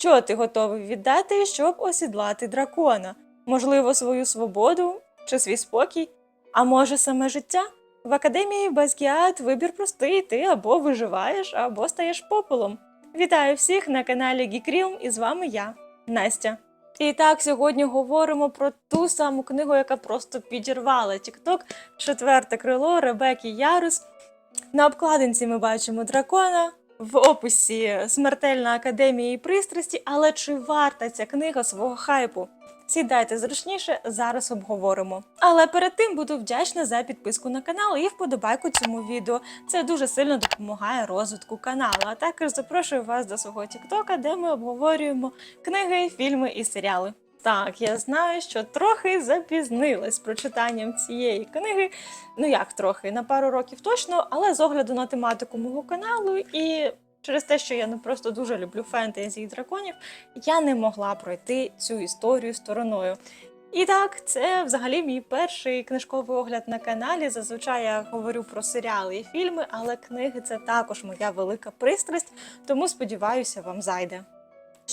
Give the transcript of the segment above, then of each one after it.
Що ти готовий віддати, щоб осідлати дракона? Можливо, свою свободу чи свій спокій? А може саме життя? В академії Базгіат вибір простий: ти або виживаєш, або стаєш попелом. Вітаю всіх на каналі Geekrealm і з вами я, Настя. І так, сьогодні говоримо про ту саму книгу, яка просто підірвала TikTok четверте крило Ребекки Ярус. На обкладинці ми бачимо дракона, в описі Смертельна академія і пристрасті, але чи варта ця книга свого хайпу? Сідайте зручніше, зараз обговоримо. Але перед тим буду вдячна за підписку на канал і вподобайку цьому відео. Це дуже сильно допомагає розвитку каналу. А також запрошую вас до свого Тіктока, де ми обговорюємо книги, фільми і серіали. Так, я знаю, що трохи запізнилась прочитанням цієї книги. Ну як трохи, на пару років точно, але з огляду на тематику мого каналу і через те, що я не просто дуже люблю фентезі і драконів, я не могла пройти цю історію стороною. І так, це взагалі мій перший книжковий огляд на каналі. Зазвичай я говорю про серіали і фільми, але книги це також моя велика пристрасть, тому сподіваюся, вам зайде.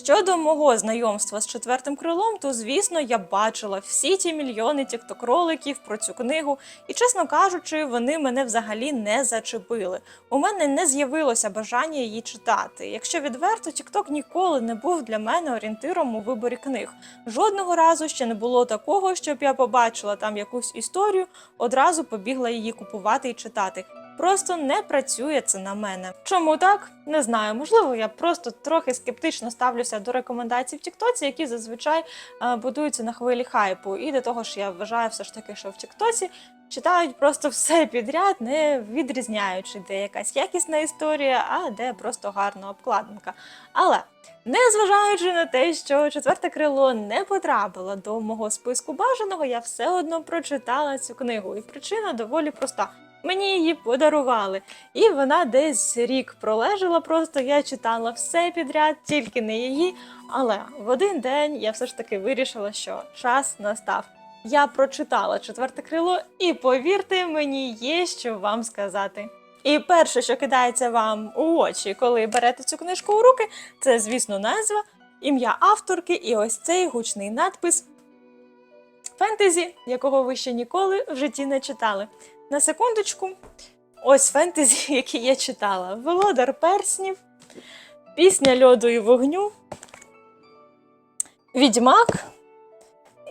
Щодо мого знайомства з четвертим крилом, то звісно я бачила всі ті мільйони тікток-роликів про цю книгу, і чесно кажучи, вони мене взагалі не зачепили. У мене не з'явилося бажання її читати. Якщо відверто, тікток ніколи не був для мене орієнтиром у виборі книг. Жодного разу ще не було такого, щоб я побачила там якусь історію, одразу побігла її купувати і читати. Просто не працює це на мене. Чому так? Не знаю. Можливо, я просто трохи скептично ставлюся до рекомендацій в Тіктоці, які зазвичай е, будуються на хвилі хайпу. І до того ж, я вважаю все ж таки, що в Тіктоці читають просто все підряд, не відрізняючи, де якась якісна історія, а де просто гарна обкладинка. Але незважаючи на те, що четверте крило не потрапило до мого списку бажаного, я все одно прочитала цю книгу. І причина доволі проста. Мені її подарували, і вона десь рік пролежала. Просто я читала все підряд, тільки не її. Але в один день я все ж таки вирішила, що час настав. Я прочитала четверте крило, і повірте, мені є що вам сказати. І перше, що кидається вам у очі, коли берете цю книжку у руки, це, звісно, назва, ім'я авторки і ось цей гучний надпис фентезі, якого ви ще ніколи в житті не читали. На секундочку, ось фентезі, які я читала: Володар перснів, Пісня льоду і вогню, Відьмак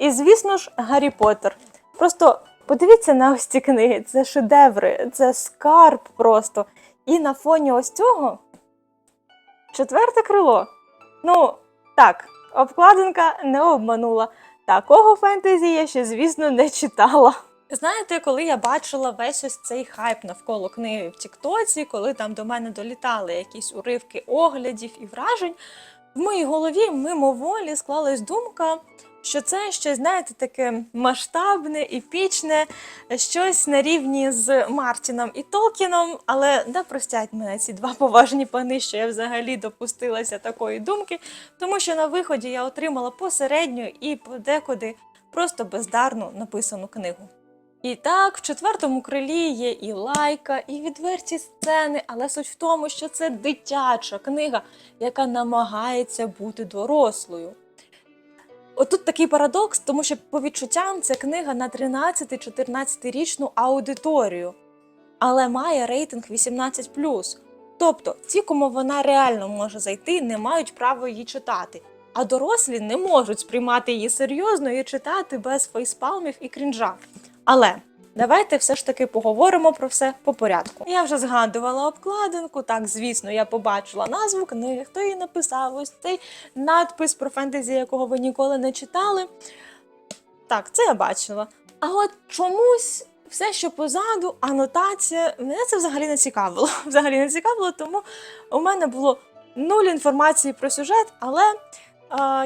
і, звісно ж, Гаррі Поттер. Просто подивіться на ось ці книги. Це шедеври, це скарб просто. І на фоні ось цього четверте крило. Ну, так, обкладинка не обманула. Такого фентезі я ще, звісно, не читала. Знаєте, коли я бачила весь ось цей хайп навколо книги в Тіктоці, коли там до мене долітали якісь уривки оглядів і вражень, в моїй голові мимоволі склалась думка, що це щось, знаєте, таке масштабне, епічне, щось на рівні з Мартіном і Толкіном. Але да простять мене ці два поважні пани, що я взагалі допустилася такої думки, тому що на виході я отримала посередню і подекуди просто бездарно написану книгу. І так, в четвертому крилі є і лайка, і відверті сцени, але суть в тому, що це дитяча книга, яка намагається бути дорослою. Отут такий парадокс, тому що по відчуттям це книга на 13-14 річну аудиторію, але має рейтинг 18. Тобто, ті, кому вона реально може зайти, не мають права її читати. А дорослі не можуть сприймати її серйозно і читати без фейспалмів і крінжа. Але давайте все ж таки поговоримо про все по порядку. Я вже згадувала обкладинку. Так, звісно, я побачила назву книги, хто її написав, ось цей надпис про фентезі, якого ви ніколи не читали. Так, це я бачила. А от чомусь. Все, що позаду, анотація, мене це взагалі не цікавило. Взагалі не цікавило, тому у мене було нуль інформації про сюжет, але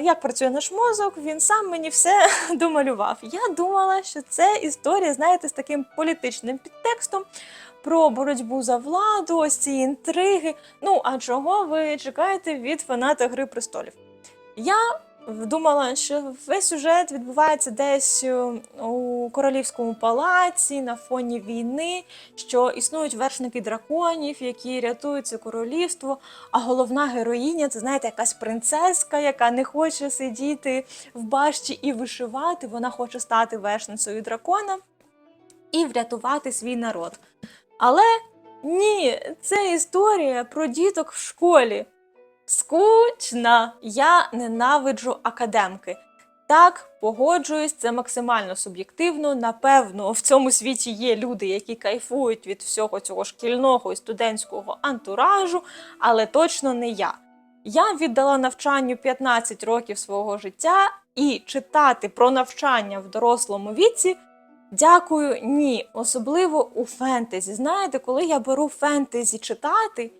як працює наш мозок, він сам мені все домалював. Я думала, що це історія, знаєте, з таким політичним підтекстом про боротьбу за владу, ось ці інтриги. Ну, а чого ви чекаєте від фаната Гри престолів? Я думала, що весь сюжет відбувається десь е, у королівському палаці на фоні війни, що існують вершники драконів, які рятують це королівство. А головна героїня це знаєте, якась принцеска, яка не хоче сидіти в башті і вишивати. Вона хоче стати вершницею дракона і врятувати свій народ. Але ні, це історія про діток в школі. Скучна. Я ненавиджу академки. Так, погоджуюсь, це максимально суб'єктивно. Напевно, в цьому світі є люди, які кайфують від всього цього шкільного і студентського антуражу, але точно не я. Я віддала навчанню 15 років свого життя і читати про навчання в дорослому віці. Дякую, ні, особливо у фентезі. Знаєте, коли я беру фентезі читати,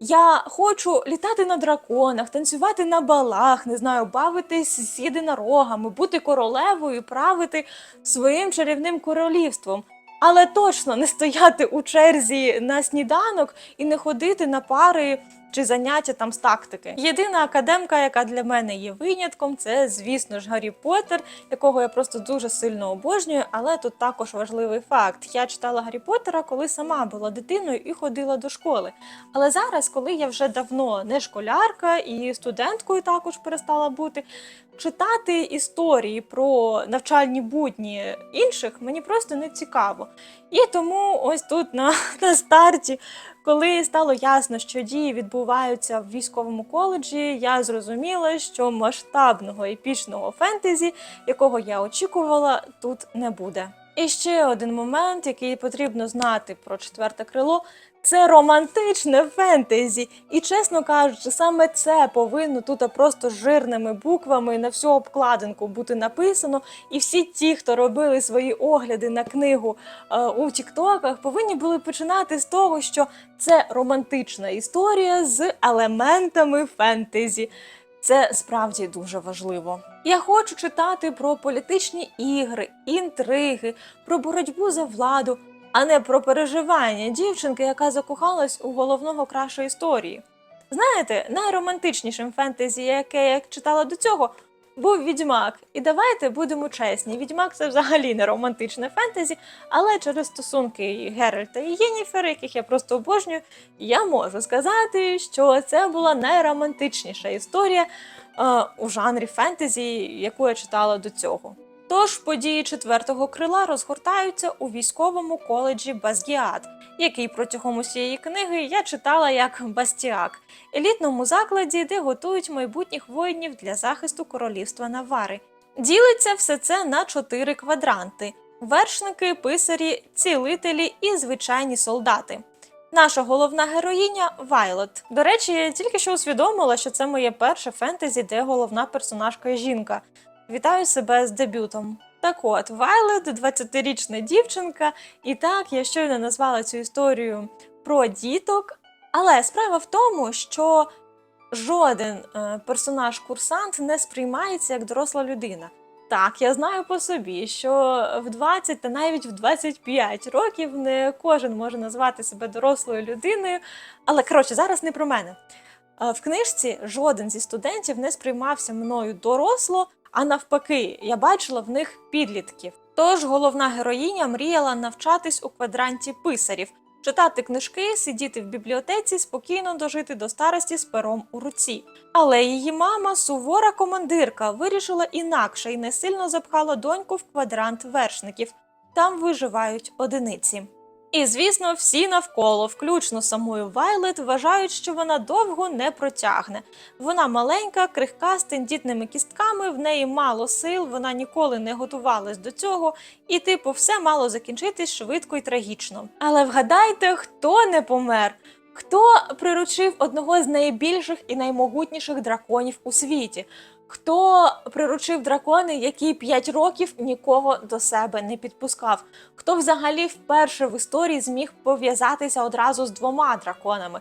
я хочу літати на драконах, танцювати на балах, не знаю, бавитись з єдинорогами, бути королевою, правити своїм чарівним королівством. Але точно не стояти у черзі на сніданок і не ходити на пари чи заняття там з тактики. Єдина академка, яка для мене є винятком, це, звісно ж, Гаррі Поттер, якого я просто дуже сильно обожнюю. Але тут також важливий факт: я читала Гаррі Поттера, коли сама була дитиною і ходила до школи. Але зараз, коли я вже давно не школярка і студенткою також перестала бути, читати історії про навчальні будні інших мені просто не цікаво. І тому ось тут на, на старті, коли стало ясно, що дії відбуваються в військовому коледжі, я зрозуміла, що масштабного епічного фентезі, якого я очікувала, тут не буде. І ще один момент, який потрібно знати про четверте крило. Це романтичне фентезі, і чесно кажучи, саме це повинно тут просто жирними буквами на всю обкладинку бути написано. І всі ті, хто робили свої огляди на книгу е, у Тіктоках, повинні були починати з того, що це романтична історія з елементами фентезі. Це справді дуже важливо. Я хочу читати про політичні ігри, інтриги, про боротьбу за владу, а не про переживання дівчинки, яка закохалась у головного краша історії. Знаєте, найромантичнішим фентезі, яке я читала до цього, був Відьмак. І давайте будемо чесні. Відьмак це взагалі не романтичне фентезі, але через стосунки Геральта і Єніфер, яких я просто обожнюю, я можу сказати, що це була найромантичніша історія е, у жанрі фентезі, яку я читала до цього. Тож події четвертого крила розгортаються у військовому коледжі Базгіат, який протягом усієї книги я читала як Бастіак, елітному закладі, де готують майбутніх воїнів для захисту королівства Навари. Ділиться все це на чотири квадранти: вершники, писарі, цілителі і звичайні солдати. Наша головна героїня Вайлот. До речі, я тільки що усвідомила, що це моє перше фентезі, де головна персонажка жінка. Вітаю себе з дебютом. Так от, Вайлет 20-річна дівчинка, і так я щойно назвала цю історію про діток. Але справа в тому, що жоден е, персонаж-курсант не сприймається як доросла людина. Так, я знаю по собі, що в 20 та навіть в 25 років не кожен може назвати себе дорослою людиною. Але коротше, зараз не про мене. Е, В книжці жоден зі студентів не сприймався мною доросло, а навпаки, я бачила в них підлітків. Тож головна героїня мріяла навчатись у квадранті писарів, читати книжки, сидіти в бібліотеці, спокійно дожити до старості з пером у руці. Але її мама, сувора командирка, вирішила інакше і не сильно запхала доньку в квадрант вершників. Там виживають одиниці. І звісно, всі навколо, включно самою Вайлет, вважають, що вона довго не протягне. Вона маленька, крихка, з тендітними кістками, в неї мало сил, вона ніколи не готувалась до цього, і, типу, все мало закінчитись швидко і трагічно. Але вгадайте, хто не помер? Хто приручив одного з найбільших і наймогутніших драконів у світі? Хто приручив дракони, який 5 років нікого до себе не підпускав? Хто взагалі вперше в історії зміг пов'язатися одразу з двома драконами?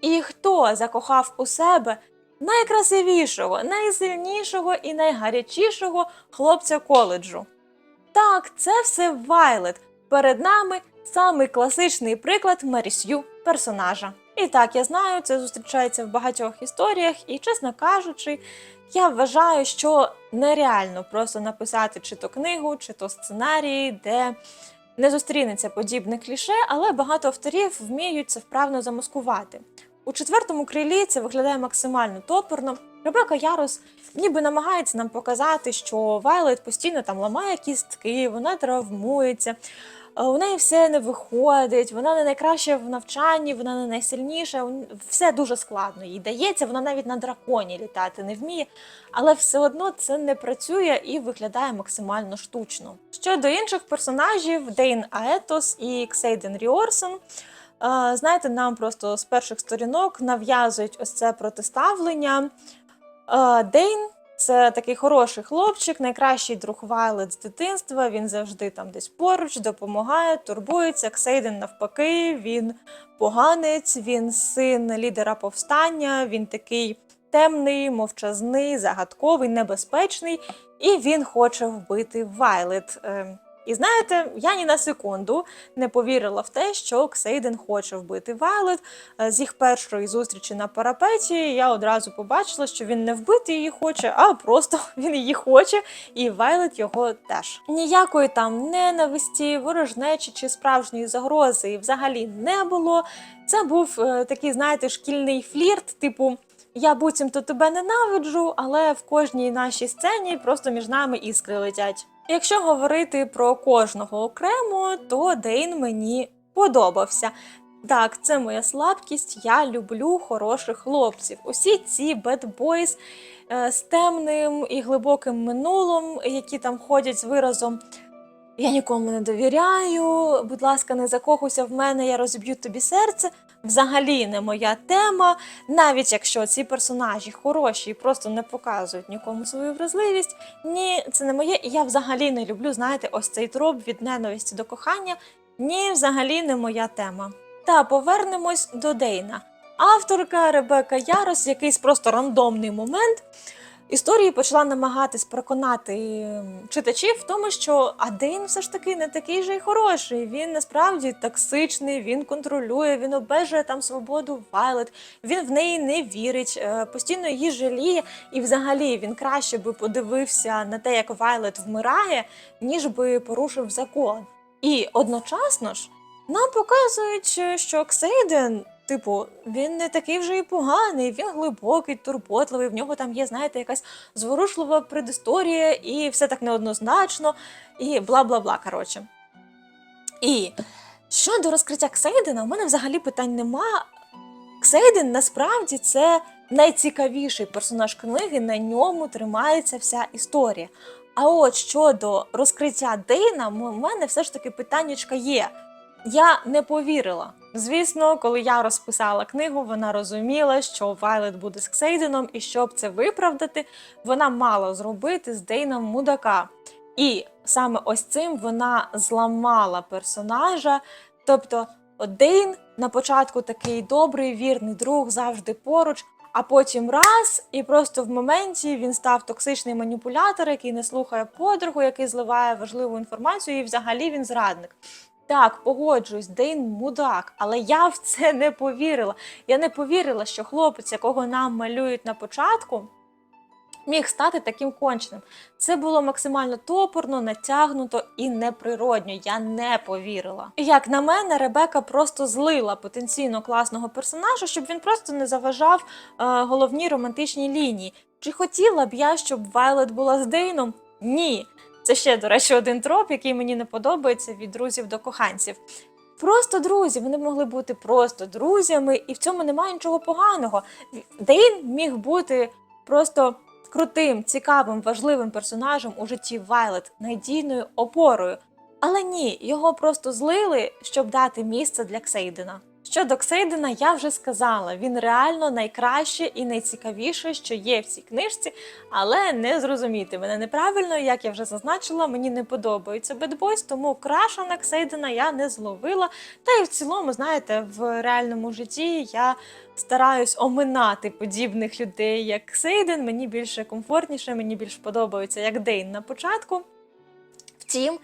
І хто закохав у себе найкрасивішого, найсильнішого і найгарячішого хлопця коледжу? Так, це все Вайлет. Перед нами самий класичний приклад Марісю персонажа. І так, я знаю, це зустрічається в багатьох історіях, і, чесно кажучи, я вважаю, що нереально просто написати чи то книгу, чи то сценарій, де не зустрінеться подібне кліше, але багато авторів вміють це вправно замаскувати. У четвертому крилі це виглядає максимально топорно. Ребека Ярос ніби намагається нам показати, що Вайлет постійно там ламає кістки, вона травмується, у неї все не виходить, вона не найкраща в навчанні, вона не найсильніша, все дуже складно. Їй дається, вона навіть на драконі літати не вміє, але все одно це не працює і виглядає максимально штучно. Щодо інших персонажів, Дейн Аетос і Ксейден Ріорсон. Знаєте, нам просто з перших сторінок нав'язують ось це протиставлення. Дейн це такий хороший хлопчик, найкращий друг Вайлет з дитинства. Він завжди там десь поруч, допомагає, турбується. Ксейден навпаки, він поганець, він син лідера повстання, він такий темний, мовчазний, загадковий, небезпечний, і він хоче вбити Вайлет. І знаєте, я ні на секунду не повірила в те, що Ксейден хоче вбити Вайлет. Е, З їх першої зустрічі на парапеті я одразу побачила, що він не вбити її хоче, а просто він її хоче, і Вайлет його теж. Ніякої там ненависті, ворожнечі чи справжньої загрози взагалі не було. Це був е, такий, знаєте, шкільний флірт, типу. Я буцімто тебе ненавиджу, але в кожній нашій сцені просто між нами іскри летять. Якщо говорити про кожного окремо, то Дейн мені подобався. Так, це моя слабкість. Я люблю хороших хлопців. Усі ці бедбойс з темним і глибоким минулом, які там ходять з виразом. Я нікому не довіряю. Будь ласка, не закохуйся в мене, я розіб'ю тобі серце. Взагалі не моя тема. Навіть якщо ці персонажі хороші і просто не показують нікому свою вразливість, ні, це не моє. І я взагалі не люблю, знаєте, ось цей троп від ненависті до кохання. Ні, взагалі не моя тема. Та повернемось до Дейна. Авторка Ребека Ярос, якийсь просто рандомний момент. Історії почала намагатись переконати читачів в тому, що а Дейн все ж таки не такий же й хороший. Він насправді токсичний, він контролює, він обмежує там свободу Вайлет, він в неї не вірить, е, постійно її жаліє, і взагалі він краще би подивився на те, як Вайлет вмирає, ніж би порушив закон. І одночасно ж нам показують, е, що Ксейден, типу, він не такий вже і поганий, він глибокий, турботливий. В нього там є, знаєте, якась зворушлива предісторія, і все так неоднозначно, і бла бла бла. Коротше. І щодо розкриття Ксейдена, у мене взагалі питань нема. Ксейден насправді це найцікавіший персонаж книги, на ньому тримається вся історія. А от щодо розкриття Дейна, у мене все ж таки питаннячка є. Я не повірила. Звісно, коли я розписала книгу, вона розуміла, що Вайлет буде з Ксейденом, і щоб це виправдати, вона мала зробити з Дейном мудака. І саме ось цим вона зламала персонажа. Тобто, Дейн на початку такий добрий, вірний друг, завжди поруч, а потім раз, і просто в моменті він став токсичний маніпулятор, який не слухає подругу, який зливає важливу інформацію, і взагалі він зрадник. Так, погоджуюсь, Дейн мудак, але я в це не повірила. Я не повірила, що хлопець, якого нам малюють на початку, міг стати таким конченим. Це було максимально топорно, натягнуто і неприродньо. Я не повірила. Як на мене, Ребека просто злила потенційно класного персонажа, щоб він просто не заважав е, головній романтичній лінії. Чи хотіла б я, щоб Вайлет була з Дейном? Ні. Це ще, до речі, один троп, який мені не подобається від друзів до коханців. Просто друзі, вони могли бути просто друзями, і в цьому немає нічого поганого. Дейн міг бути просто крутим, цікавим, важливим персонажем у житті Вайлет, надійною опорою. Але ні, його просто злили, щоб дати місце для Ксейдена. Щодо Ксейдена, я вже сказала, він реально найкраще і найцікавіше, що є в цій книжці, але не зрозуміти мене неправильно, як я вже зазначила, мені не подобається бедбойс, тому краша на Ксейдена я не зловила. Та й в цілому, знаєте, в реальному житті я стараюсь оминати подібних людей, як Ксейден. Мені більше комфортніше, мені більше подобається як Дейн на початку. Втім,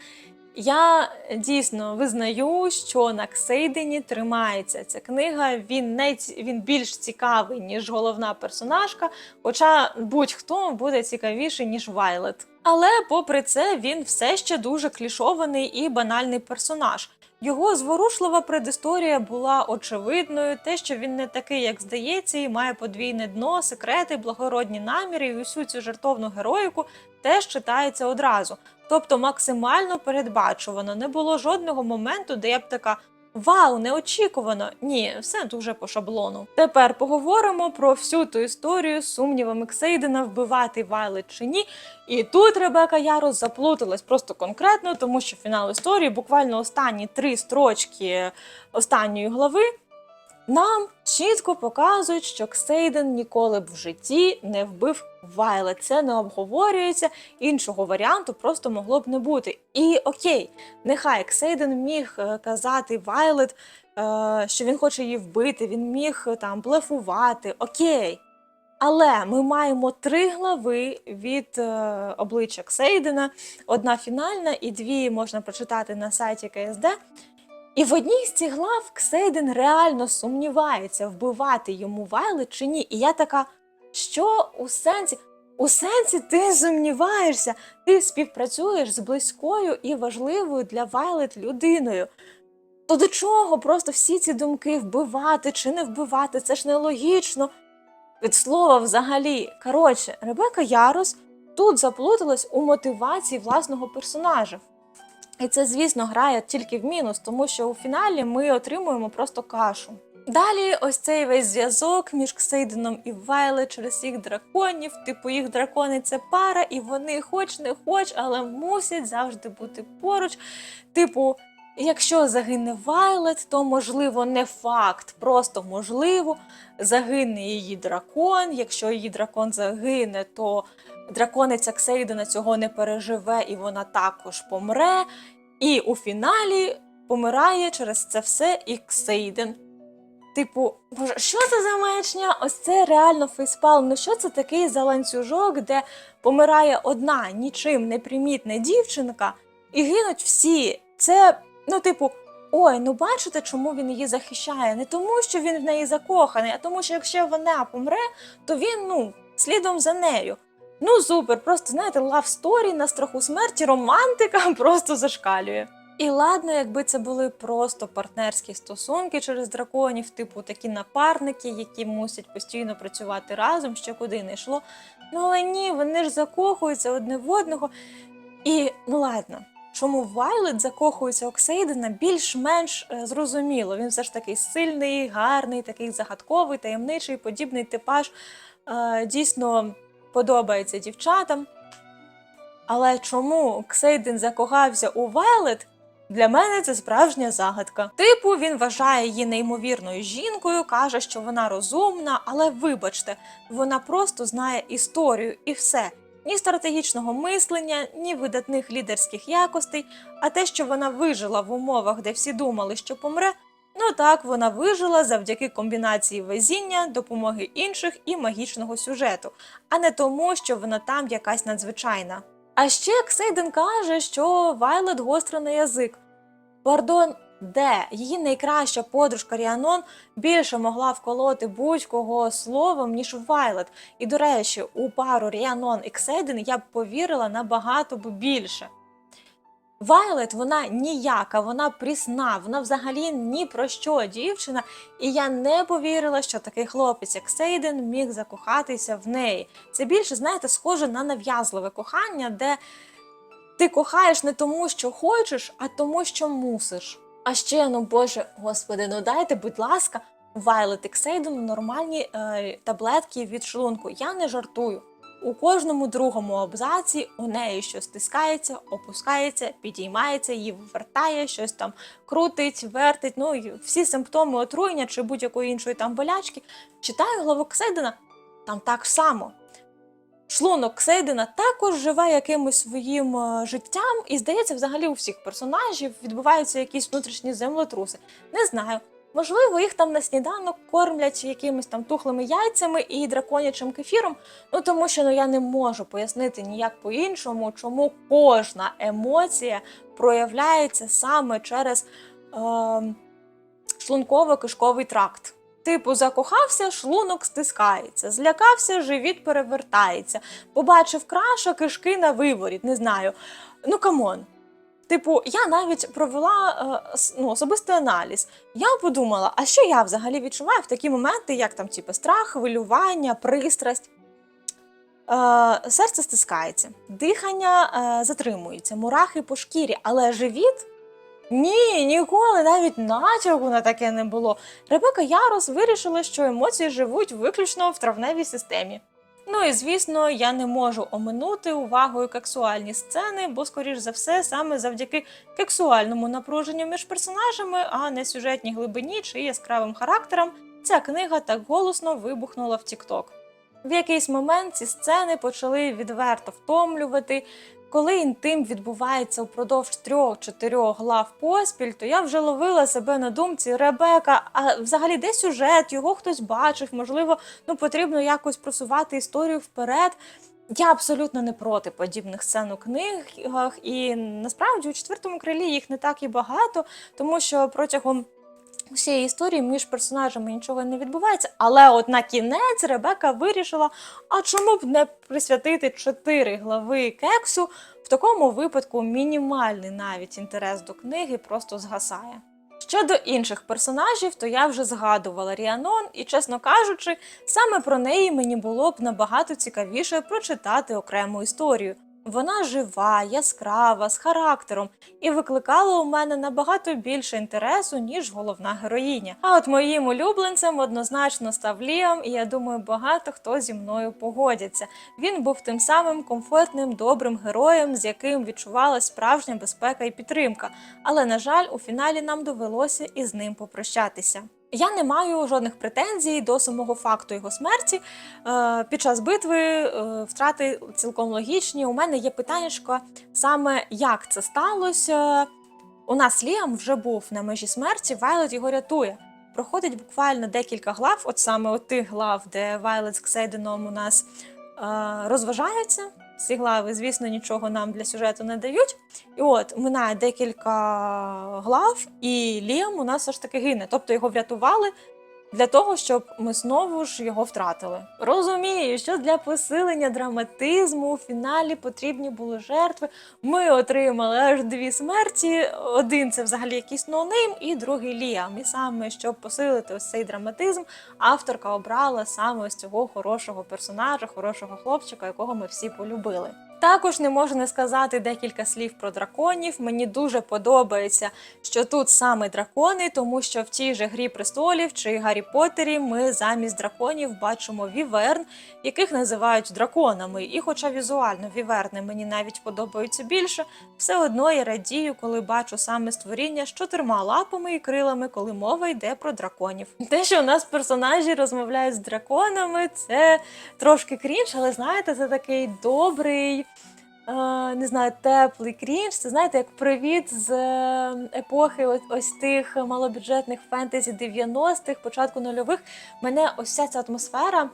Я дійсно визнаю, що на Ксейдені тримається ця книга. Він не він більш цікавий, ніж головна персонажка, хоча будь-хто буде цікавіший, ніж Вайлет. Але, попри це, він все ще дуже клішований і банальний персонаж. Його зворушлива предісторія була очевидною, те, що він не такий, як здається, і має подвійне дно, секрети, благородні наміри і усю цю жартовну героїку теж читається одразу. Тобто максимально передбачувано. Не було жодного моменту, де я б така. Вау, неочікувано! Ні, все дуже по шаблону. Тепер поговоримо про всю ту історію з сумнівами Ксейдена вбивати Вайлет чи ні. І тут Ребека Ярос заплуталась просто конкретно, тому що фінал історії, буквально останні три строчки останньої глави, нам чітко показують, що Ксейден ніколи б в житті не вбив Вайлет. Це не обговорюється, іншого варіанту просто могло б не бути. І окей, нехай Ксейден міг е, казати Вайлет, е, що він хоче її вбити, він міг е, там блефувати. Окей. Але ми маємо три глави від е, обличчя Ксейдена, одна фінальна і дві можна прочитати на сайті КСД. І в одній з цих глав Ксейден реально сумнівається, вбивати йому Вайлет чи ні. І я така, що у сенсі? У сенсі ти сумніваєшся, ти співпрацюєш з близькою і важливою для Вайлет людиною. То до чого просто всі ці думки вбивати чи не вбивати? Це ж нелогічно. Від слова взагалі. Коротше, Ребека Ярос тут заплуталась у мотивації власного персонажа. І це, звісно, грає тільки в мінус, тому що у фіналі ми отримуємо просто кашу. Далі, ось цей весь зв'язок між Ксейденом і Вайлет через їх драконів. Типу, їх дракони це пара, і вони хоч не хоч, але мусять завжди бути поруч. Типу, якщо загине Вайлет, то можливо не факт, просто можливо, загине її дракон. Якщо її дракон загине, то дракониця Ксейдена цього не переживе і вона також помре. І у фіналі помирає через це все і Ксейден. Типу, боже, що це за маячня? Ось це реально фейспалм. Ну що це такий за ланцюжок, де помирає одна нічим непримітна дівчинка, і гинуть всі. Це, ну, типу, ой, ну бачите, чому він її захищає? Не тому, що він в неї закоханий, а тому, що якщо вона помре, то він, ну, слідом за нею. Ну, супер, просто знаєте, лав сторі на страху смерті, романтика просто зашкалює. І ладно, якби це були просто партнерські стосунки через драконів, типу такі напарники, які мусять постійно працювати разом, що куди не йшло. Ну але ні, вони ж закохуються одне в одного. І ну ладно, чому Вайлет закохується Оксейдена більш-менш е, зрозуміло. Він все ж таки сильний, гарний, такий загадковий, таємничий, подібний типаж. Е, дійсно подобається дівчатам. Але чому Ксейден закохався у Вайлет? Для мене це справжня загадка. Типу, він вважає її неймовірною жінкою, каже, що вона розумна, але вибачте, вона просто знає історію і все. Ні стратегічного мислення, ні видатних лідерських якостей, а те, що вона вижила в умовах, де всі думали, що помре, ну так, вона вижила завдяки комбінації везіння, допомоги інших і магічного сюжету, а не тому, що вона там якась надзвичайна. А ще Ксейден каже, що Вайлет гостра на язик. Пардон, де її найкраща подружка Ріанон більше могла вколоти будь-кого словом, ніж Вайлет. І, до речі, у пару Ріанон і Ксейден я б повірила набагато б більше. Вайлет, вона ніяка, вона прісна, вона взагалі ні про що дівчина, і я не повірила, що такий хлопець, як Сейден, міг закохатися в неї. Це більше, знаєте, схоже на нав'язливе кохання, де ти кохаєш не тому, що хочеш, а тому, що мусиш. А ще, ну боже, господи, ну дайте, будь ласка, Вайлет і Ксейдену нормальні е, таблетки від шлунку. Я не жартую. У кожному другому абзаці у неї щось стискається, опускається, підіймається, її вертає, щось там крутить, вертить. Ну всі симптоми отруєння чи будь-якої іншої там болячки. Читаю главу Ксейдена, там так само. Шлунок Ксейдена також живе якимось своїм е, життям, і здається, взагалі у всіх персонажів відбуваються якісь внутрішні землетруси. Не знаю. Можливо, їх там на сніданок кормлять якимись там тухлими яйцями і драконячим кефіром. Ну тому що ну я не можу пояснити ніяк по-іншому, чому кожна емоція проявляється саме через е, шлунково-кишковий тракт. Типу, закохався, шлунок стискається, злякався, живіт перевертається, побачив краша, кишки на виворіт, не знаю. Ну камон. Типу, я навіть провела е, ну, особистий аналіз. Я подумала, а що я взагалі відчуваю в такі моменти, як там, типу, страх, хвилювання, пристрасть. Е, серце стискається, дихання е, затримується, мурахи по шкірі, але живіт ні, ніколи навіть натягу на таке не було. Ребека Ярос вирішила, що емоції живуть виключно в травневій системі. Ну і звісно, я не можу оминути увагою кексуальні сцени, бо, скоріш за все, саме завдяки кексуальному напруженню між персонажами, а не сюжетній глибині чи яскравим характерам, ця книга так голосно вибухнула в Тікток. В якийсь момент ці сцени почали відверто втомлювати. Коли інтим відбувається упродовж трьох-чотирьох глав поспіль, то я вже ловила себе на думці Ребека, а взагалі де сюжет, його хтось бачив, можливо, ну потрібно якось просувати історію вперед. Я абсолютно не проти подібних сцен у книгах, і насправді у четвертому крилі їх не так і багато, тому що протягом усієї історії між персонажами нічого не відбувається. Але от на кінець Ребека вирішила, а чому б не присвятити чотири глави кексу? В такому випадку мінімальний навіть інтерес до книги просто згасає. Щодо інших персонажів, то я вже згадувала Ріанон, і, чесно кажучи, саме про неї мені було б набагато цікавіше прочитати окрему історію. Вона жива, яскрава, з характером і викликала у мене набагато більше інтересу, ніж головна героїня. А от моїм улюбленцем однозначно став Ліам, і я думаю, багато хто зі мною погодяться. Він був тим самим комфортним, добрим героєм, з яким відчувалась справжня безпека і підтримка. Але, на жаль, у фіналі нам довелося із ним попрощатися. Я не маю жодних претензій до самого факту його смерті. Е, Під час битви е, втрати цілком логічні. У мене є питання, саме як це сталося. У нас Ліам вже був на межі смерті, Вайлет його рятує. Проходить буквально декілька глав, от саме от тих глав, де Вайлет з Ксейденом у нас е, Ці глави, звісно, нічого нам для сюжету не дають. І от минає декілька глав, і Ліам у нас все ж таки гине. Тобто його врятували для того, щоб ми знову ж його втратили. Розумію, що для посилення драматизму у фіналі потрібні були жертви. Ми отримали аж дві смерті. Один це взагалі якийсь ноунейм, і другий Ліам. І саме щоб посилити ось цей драматизм, авторка обрала саме ось цього хорошого персонажа, хорошого хлопчика, якого ми всі полюбили. Також не можу не сказати декілька слів про драконів. Мені дуже подобається, що тут саме дракони, тому що в тій же грі престолів чи Гаррі Поттері ми замість драконів бачимо віверн, яких називають драконами. І, хоча візуально віверни мені навіть подобаються більше, все одно я радію, коли бачу саме створіння з чотирма лапами і крилами, коли мова йде про драконів. Те, що у нас персонажі розмовляють з драконами, це трошки крінж, але знаєте, це такий добрий. Е, Не знаю, теплий крінж. Це знаєте, як привіт з е, епохи ось, ось тих малобюджетних фентезі 90-х, початку нульових. Мене ось ця ця атмосфера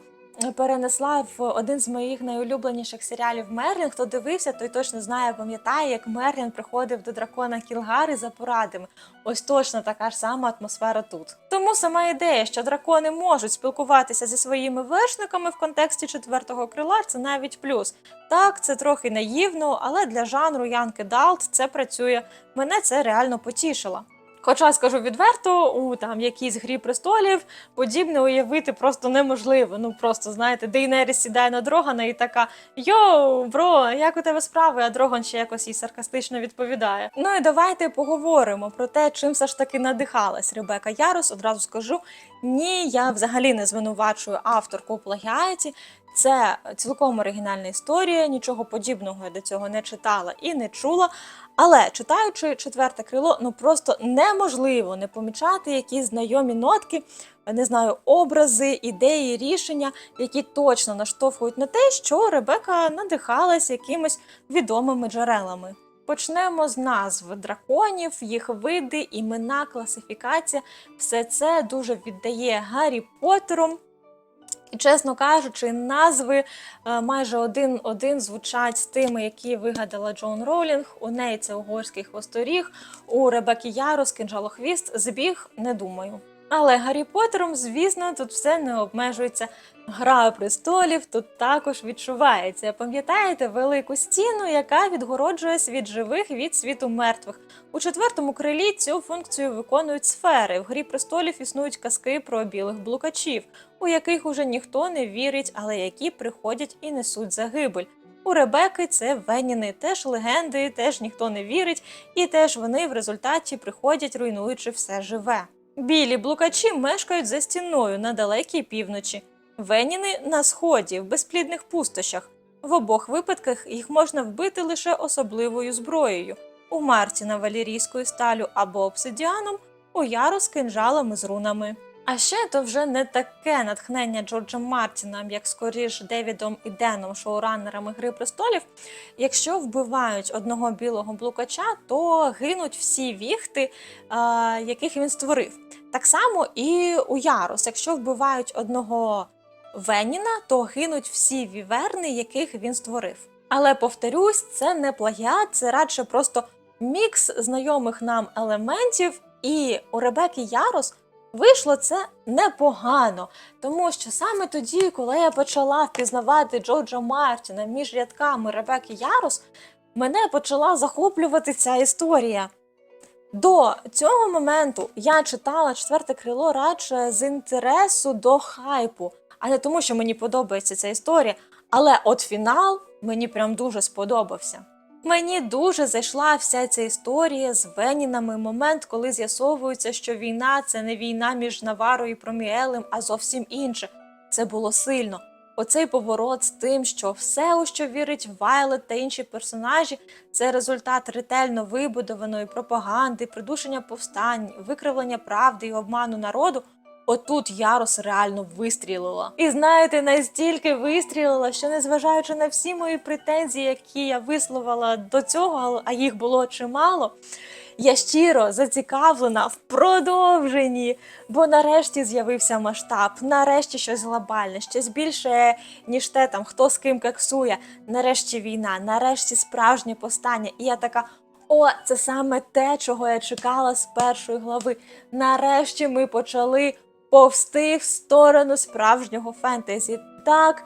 перенесла в один з моїх найулюбленіших серіалів Мерлін. Хто дивився, той точно знає, пам'ятає, як Мерлін приходив до дракона Кілгари за порадами. Ось точно така ж сама атмосфера тут. Тому сама ідея, що дракони можуть спілкуватися зі своїми вершниками в контексті четвертого крила, це навіть плюс. Так, це трохи наївно, але для жанру Янки Далт це працює. Мене це реально потішило. Хоча скажу відверто, у там якійсь грі престолів подібне уявити просто неможливо. Ну просто знаєте, Дейнеріс сідає на Дрогана і така Йоу, бро, як у тебе справи? А Дроган ще якось їй саркастично відповідає. Ну і давайте поговоримо про те, чим все ж таки надихалась Ребека Ярос. Одразу скажу: ні, я взагалі не звинувачую авторку у плагіаті. Це цілком оригінальна історія, нічого подібного я до цього не читала і не чула. Але читаючи четверте крило, ну просто неможливо не помічати якісь знайомі нотки, не знаю, образи, ідеї, рішення, які точно наштовхують на те, що Ребека надихалась якимись відомими джерелами. Почнемо з назв драконів, їх види, імена, класифікація. Все це дуже віддає Гаррі Поттеру. І, чесно кажучи, назви е, майже один-один звучать з тими, які вигадала Джон Ролінг. У неї це угорський хвосторіг, у Ребекі Ярос кинджалохвіст. Збіг не думаю. Але Гаррі Поттером, звісно, тут все не обмежується. Гра престолів тут також відчувається. Пам'ятаєте велику стіну, яка відгороджує світ живих від світу мертвих. У четвертому крилі цю функцію виконують сфери. В грі престолів існують казки про білих блукачів, у яких уже ніхто не вірить, але які приходять і несуть загибель. У Ребеки це Веніни, теж легенди, теж ніхто не вірить, і теж вони в результаті приходять, руйнуючи все живе. Білі блукачі мешкають за стіною на далекій півночі. Веніни на сході, в безплідних пустощах. В обох випадках їх можна вбити лише особливою зброєю. У Мартіна валірійською сталю або обсидіаном, у Ярос кинжалами з рунами. А ще то вже не таке натхнення Джорджа Мартіна, як скоріш Девідом і Деном, шоураннерами Гри престолів. Якщо вбивають одного білого блукача, то гинуть всі віхти, а, яких він створив. Так само і у Ярос. Якщо вбивають одного Веніна, то гинуть всі віверни, яких він створив. Але повторюсь, це не плагіат, це радше просто мікс знайомих нам елементів, і у Ребеки Ярос вийшло це непогано, тому що саме тоді, коли я почала впізнавати Джорджа Мартіна між рядками Ребеки Ярос, мене почала захоплювати ця історія. До цього моменту я читала четверте крило радше з інтересу до хайпу, а не тому, що мені подобається ця історія. Але от фінал мені прям дуже сподобався. Мені дуже зайшла вся ця історія з Венінами. Момент, коли з'ясовується, що війна це не війна між Наварою і Проміелем, а зовсім інше. Це було сильно. Оцей поворот з тим, що все, у що вірить Вайлет та інші персонажі, це результат ретельно вибудованої пропаганди, придушення повстань, викривлення правди і обману народу. Отут Ярос реально вистрілила. І знаєте, настільки вистрілила, що незважаючи на всі мої претензії, які я висловила до цього, а їх було чимало. Я щиро зацікавлена в продовженні, бо нарешті з'явився масштаб, нарешті щось глобальне, щось більше, ніж те, там хто з ким кексує. Нарешті війна, нарешті справжнє повстання. І я така. О, це саме те, чого я чекала з першої глави. Нарешті ми почали повсти в сторону справжнього фентезі. Так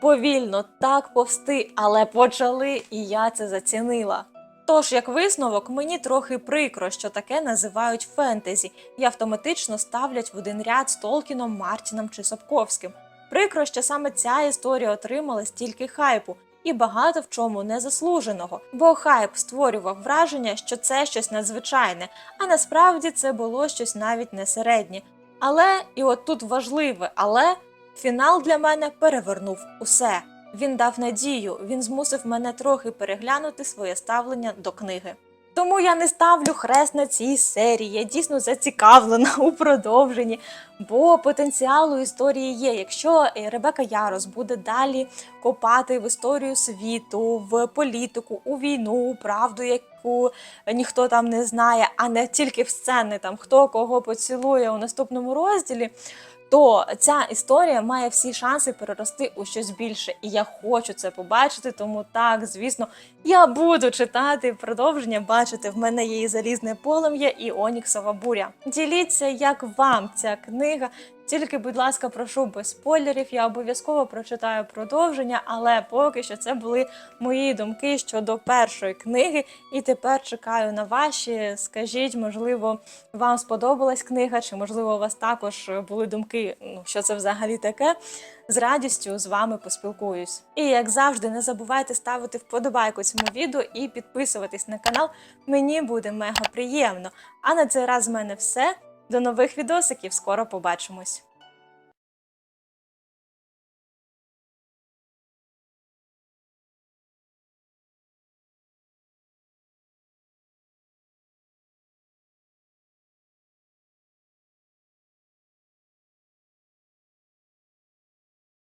повільно, так повсти, але почали, і я це зацінила. Тож, як висновок, мені трохи прикро, що таке називають фентезі, і автоматично ставлять в один ряд з Толкіном, Мартіном чи Сапковським. Прикро, що саме ця історія отримала стільки хайпу. І багато в чому незаслуженого, бо хайп створював враження, що це щось надзвичайне, а насправді це було щось навіть не середнє. Але і от тут важливе, але фінал для мене перевернув усе. Він дав надію, він змусив мене трохи переглянути своє ставлення до книги. Тому я не ставлю хрест на цій серії. Я дійсно зацікавлена у продовженні, бо потенціал у історії є. Якщо е, Ребека Ярос буде далі копати в історію світу, в політику, у війну, правду, яку ніхто там не знає, а не тільки в сцени, там хто кого поцілує у наступному розділі. То ця історія має всі шанси перерости у щось більше, і я хочу це побачити. Тому так, звісно, я буду читати продовження. Бачите, в мене є і залізне полум'я, і Оніксова буря. Діліться, як вам ця книга. Тільки, будь ласка, прошу без спойлерів. Я обов'язково прочитаю продовження, але поки що це були мої думки щодо першої книги. І тепер чекаю на ваші. Скажіть, можливо, вам сподобалась книга, чи можливо у вас також були думки, ну що це взагалі таке. З радістю з вами поспілкуюсь. І як завжди, не забувайте ставити вподобайку цьому відео і підписуватись на канал. Мені буде мега приємно. А на цей раз в мене все. До нових відосиків, скоро побачимось!